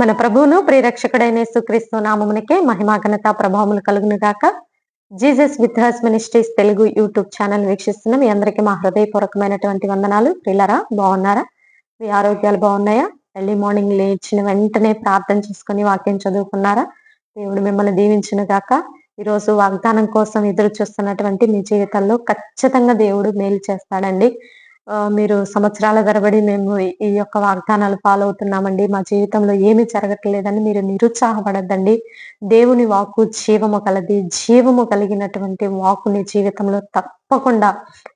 మన ప్రభువును ప్రిరక్షకుడైన యేసుక్రీస్తు నామమునకే మహిమా ఘనత ప్రభావములు కలుగును గాక. Jesus with us ministries Telugu YouTube channel వీక్షిస్తున్న. మీ అందరికీ మా హృదయపూర్వకమైనటువంటి వందనాలు. ప్రిల్లరా బాగున్నారా? మీ ఆరోగ్యాలు బాగున్నాయా? ఎర్లీ మార్నింగ్ లేచిన వెంటనే ప్రార్థన చేసుకుని వాక్యం చదువుకున్నారా? దేవుడు మిమ్మల్ని దీవించిన గాక. ఈరోజు వాగ్దానం కోసం ఎదురు చూస్తున్నటువంటి మీ జీవితాల్లో ఖచ్చితంగా దేవుడు మేలు చేస్తాడండి. మీరు సంవత్సరాల తరబడి మేము ఈ- యొక్క వాగ్దానాలు ఫాలో అవుతున్నామండి. మా జీవితంలో ఏమీ జరగట్లేదని మీరు నిరుత్సాహపడద్దండి. దేవుని వాక్కు జీవము కలది. జీవము కలిగినటువంటి వాక్కుని జీవితంలో తప్పకుండా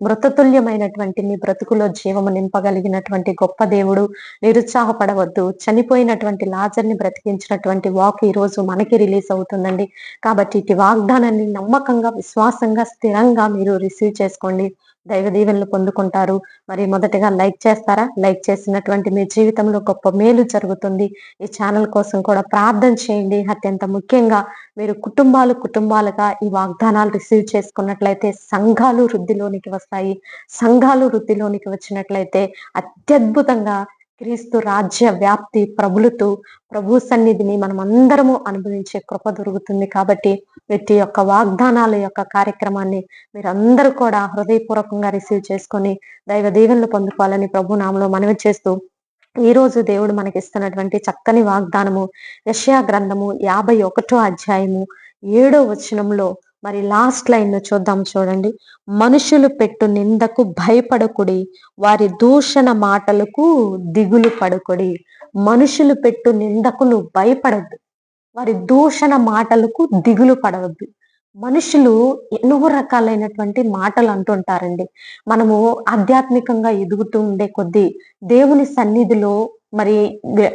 మృతతుల్యమైనటువంటి మీ బ్రతుకులో జీవము నింపగలిగినటువంటి గొప్ప దేవుడు. నిరుత్సాహపడవద్దు. చనిపోయినటువంటి లాజర్ని బ్రతికించినటువంటి వాక్ ఈ రోజు మనకి రిలీజ్ అవుతుందండి. కాబట్టి ఇటు వాగ్దానాన్ని నమ్మకంగా విశ్వాసంగా స్థిరంగా మీరు రిసీవ్ చేసుకోండి. దైవ దీవెనలు పొందుకుంటారు. మరి మొదటగా లైక్ చేస్తారా? లైక్ చేసినటువంటి మీ జీవితంలో గొప్ప మేలు జరుగుతుంది. ఈ ఛానల్ కోసం కూడా ప్రార్థన చేయండి. అత్యంత ముఖ్యంగా మీరు కుటుంబాలు కుటుంబాలుగా ఈ వాగ్దానాలు రిసీవ్ చేసుకున్నట్లయితే సంఘాలు వృద్ధిలోనికి వస్తాయి. సంఘాలు వృద్ధిలోనికి వచ్చినట్లయితే అత్యద్భుతంగా క్రీస్తు రాజ్య వ్యాప్తి ప్రభులుతూ ప్రభు సన్నిధిని మనం అందరము అనుభవించే కృప దొరుకుతుంది. కాబట్టి వీటి యొక్క వాగ్దానాల యొక్క కార్యక్రమాన్ని మీరందరూ కూడా హృదయపూర్వకంగా రిసీవ్ చేసుకొని దైవ దీవెనలు పొందుకోవాలని ప్రభు నామలో మనవి చేస్తూ ఈ రోజు దేవుడు మనకి ఇస్తున్నటువంటి చక్కని వాగ్దానము యెషయా గ్రంథము యాభై ఒకటో అధ్యాయము ఏడో వచనంలో మరి లాస్ట్ లైన్ చూద్దాం చూడండి. మనుషులు పెట్టు నిందకు భయపడకుడి వారి దూషణ మాటలకు దిగులు పడకుడి. మనుషులు పెట్టు నిందకు నువ్వు భయపడద్దు వారి దూషణ మాటలకు దిగులు పడవద్దు. మనుషులు ఎన్నో రకాలైనటువంటి మాటలు అంటుంటారండి. మనము ఆధ్యాత్మికంగా ఎదుగుతూ ఉండే కొద్దీ దేవుని సన్నిధిలో మరి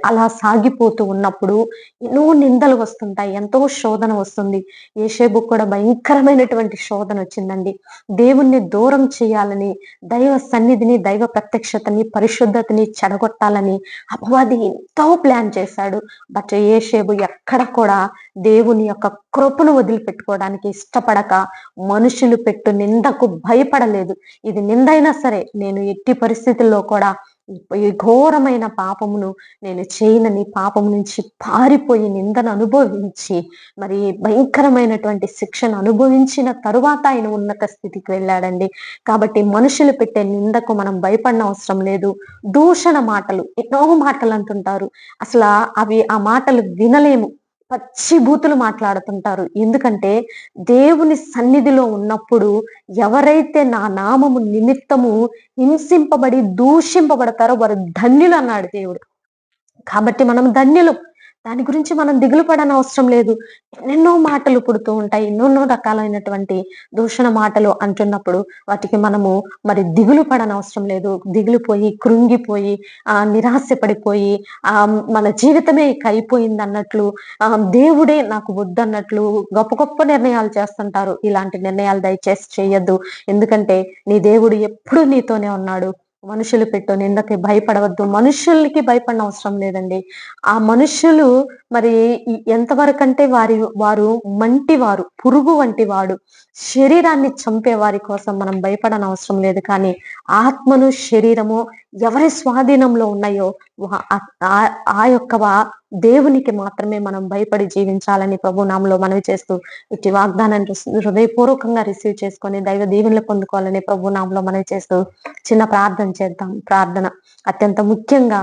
అలా సాగిపోతూ ఉన్నప్పుడు ఎన్నో నిందలు వస్తుంటాయి ఎంతో శోధన వస్తుంది. ఏషేబు కూడా భయంకరమైనటువంటి శోధన వచ్చిందండి. దేవుణ్ణి దూరం చేయాలని దైవ సన్నిధిని దైవ ప్రత్యక్షతని పరిశుద్ధతని చెడగొట్టాలని అపవాది ఎంతో ప్లాన్ చేశాడు. బట్ ఏషేబు ఎక్కడ కూడా దేవుని యొక్క కృపను వదిలిపెట్టుకోవడానికి ఇష్టపడక మనుషులు పెట్టు నిందకు భయపడలేదు. ఇది నిందైనా సరే నేను ఎట్టి పరిస్థితుల్లో కూడా ఈ ఘోరమైన పాపమును నేను చేయనని పాపం నుంచి పారిపోయి నిందను అనుభవించి మరి భయంకరమైనటువంటి శిక్షను అనుభవించిన తరువాత ఆయన ఉన్నత స్థితికి వెళ్ళాడండి. కాబట్టి మనుషులు పెట్టే నిందకు మనం భయపడిన అవసరం లేదు. దూషణ మాటలు ఎన్నో మాటలు అంటుంటారు. అసలు అవి ఆ మాటలు వినలేము. పచ్చి బూతులు మాట్లాడుతుంటారు. ఎందుకంటే దేవుని సన్నిధిలో ఉన్నప్పుడు ఎవరైతే నా నామము నిమిత్తము హింసింపబడి దూషింపబడతారో వారు ధన్యులు అన్నాడు దేవుడు. కాబట్టి మనం ధన్యులు. దాని గురించి మనం దిగులు పడని అవసరం లేదు. ఎన్నెన్నో మాటలు పుడుతూ ఉంటాయి. ఎన్నెన్నో రకాలైనటువంటి దూషణ మాటలు అంటున్నప్పుడు వాటికి మనము మరి దిగులు పడని అవసరం లేదు. దిగులుపోయి కృంగిపోయి ఆ నిరాశపడిపోయి ఆ మన జీవితమే కైపోయింది అయిపోయింది అన్నట్లు ఆ దేవుడే నాకు వద్దన్నట్లు గొప్ప గొప్ప నిర్ణయాలు చేస్తుంటారు. ఇలాంటి నిర్ణయాలు దయచేసి చేయొద్దు. ఎందుకంటే నీ దేవుడు ఎప్పుడు నీతోనే ఉన్నాడు. మనుషులు పెట్టు నిందకి భయపడవద్దు? మనుషులకి భయపడిన అవసరం లేదండి. ఆ మనుషులు మరి ఎంతవరకు అంటే వారి వారు మంటి వారు పురుగు వంటి వాడు శరీరాన్ని చంపే వారి కోసం మనం భయపడని అవసరం లేదు. కానీ ఆత్మను శరీరము ఎవరి స్వాధీనంలో ఉన్నాయో ఆ- ఆ- యొక్క దేవునికి మాత్రమే మనం భయపడి జీవించాలని ప్రభు నామలో మనవి చేస్తూ ఇటు వాగ్దానాన్ని హృదయపూర్వకంగా రిసీవ్ చేసుకొని దైవ దీవెనలు పొందుకోవాలని ప్రభు నామలో మనవి చేస్తూ చిన్న ప్రార్థన చేద్దాం. ప్రార్థన. అత్యంత ముఖ్యంగా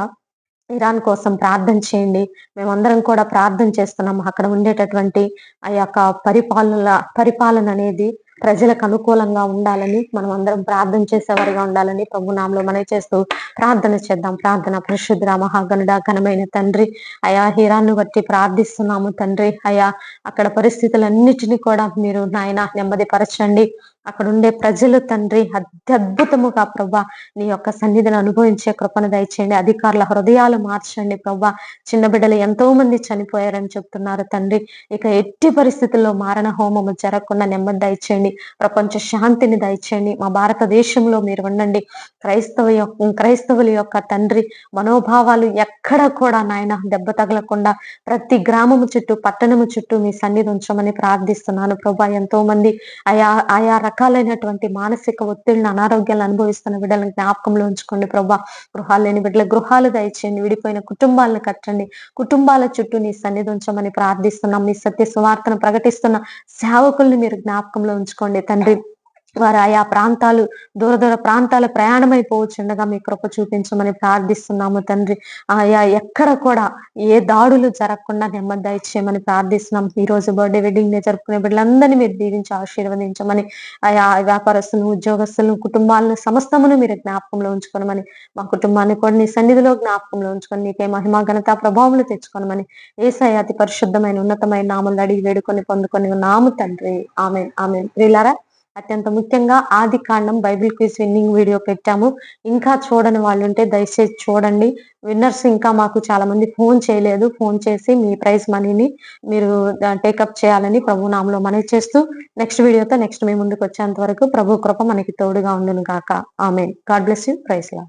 ఇరాన్ కోసం ప్రార్థన చేయండి. మేమందరం కూడా ప్రార్థన చేస్తున్నాం. అక్కడ ఉండేటటువంటి ఆ యొక్క పరిపాలన పరిపాలన అనేది ప్రజలకు అనుకూలంగా ఉండాలని మనం అందరం ప్రార్థన చేసేవారిగా ఉండాలని ప్రభు నామలో మనవి చేస్తూ ప్రార్థన చేద్దాం. ప్రార్థన పరిశుద్ర మహాగణుడ ఘనమైన తండ్రి అయా హీరాన్ని బట్టి ప్రార్థిస్తున్నాము తండ్రి. అయా అక్కడ పరిస్థితులన్నిటినీ కూడా మీరు నాయన నెమ్మదిపరచండి. అక్కడ ఉండే ప్రజలు తండ్రి అత్యద్భుతముగా ప్రభా నీ యొక్క సన్నిధిని అనుభవించే కృపను దయచేయండి. అధికారుల హృదయాలు మార్చండి ప్రభా. చిన్న బిడ్డలు ఎంతో మంది చనిపోయారని చెప్తున్నారు తండ్రి. ఇక ఎట్టి పరిస్థితుల్లో మారణ హోమము జరగకుండా నెమ్మది దయచేయండి. ప్రపంచ శాంతిని దయచేయండి. మా భారతదేశంలో మీరు ఉండండి. క్రైస్తవ యొక్క క్రైస్తవుల యొక్క తండ్రి మనోభావాలు ఎక్కడ కూడా నాయన దెబ్బ తగలకుండా ప్రతి గ్రామము చుట్టూ పట్టణము చుట్టూ మీ సన్నిధి ఉంచమని ప్రార్థిస్తున్నాను. ప్రభా ఎంతో మంది ఆయా ఆయా రకాలైనటువంటి మానసిక ఒత్తిడిని అనారోగ్యాలు అనుభవిస్తున్న బిడ్డలను జ్ఞాపకంలో ఉంచుకోండి ప్రభా. గృహాలు లేని బిడ్డల గృహాలు దయచేయండి. విడిపోయిన కుటుంబాలను కట్టండి. కుటుంబాల చుట్టూ నీ సన్నిధి ఉంచమని ప్రార్థిస్తున్నాం. మీ సత్య సువార్తను ప్రకటిస్తున్న సేవకుల్ని మీరు జ్ఞాపకంలో ఉంచుకోండి. తండ్రి వారు ఆయా ప్రాంతాలు దూర దూర ప్రాంతాల ప్రయాణమైపోవచ్చుండగా మీ కృప చూపించమని ప్రార్థిస్తున్నాము తండ్రి. ఆయా ఎక్కడ కూడా ఏ దాడులు జరగకుండా నెమ్మది దయచేయమని ప్రార్థిస్తున్నాం ఈ రోజు బర్త్డే వెడ్డింగ్ డే జరుపుకునే బిడ్డలందరినీ మీరు దీవించి ఆశీర్వదించమని ఆయా వ్యాపారస్తులను ఉద్యోగస్తులను కుటుంబాలను సమస్తమును మీరు జ్ఞాపకంలో ఉంచుకోనమని మా కుటుంబాన్ని కూడా నీ సన్నిధిలో జ్ఞాపకంలో ఉంచుకొని నీకే మహిమా ఘనత ప్రభావములు తెచ్చుకోనమని ఏసై అతి పరిశుద్ధమైన ఉన్నతమైన నామలు అడిగి వేడుకొని పొందుకొని నాము తండ్రి. ఆమె ఆమె ప్రియులారా అత్యంత ముఖ్యంగా ఆది కాండం బైబిల్ క్విజ్ విన్నింగ్ వీడియో పెట్టాము. ఇంకా చూడని వాళ్ళు ఉంటే దయచేసి చూడండి. విన్నర్స్ ఇంకా మాకు చాలా మంది ఫోన్ చేయలేదు. ఫోన్ చేసి మీ ప్రైజ్ మనీని మీరు టేకప్ చేయాలని ప్రభు నామలో మనవి చేస్తూ నెక్స్ట్ వీడియోతో నెక్స్ట్ మీ ముందుకు వచ్చేంత వరకు ప్రభు కృప మనకి తోడుగా ఉండును కాక ఆమె God bless you. Praise law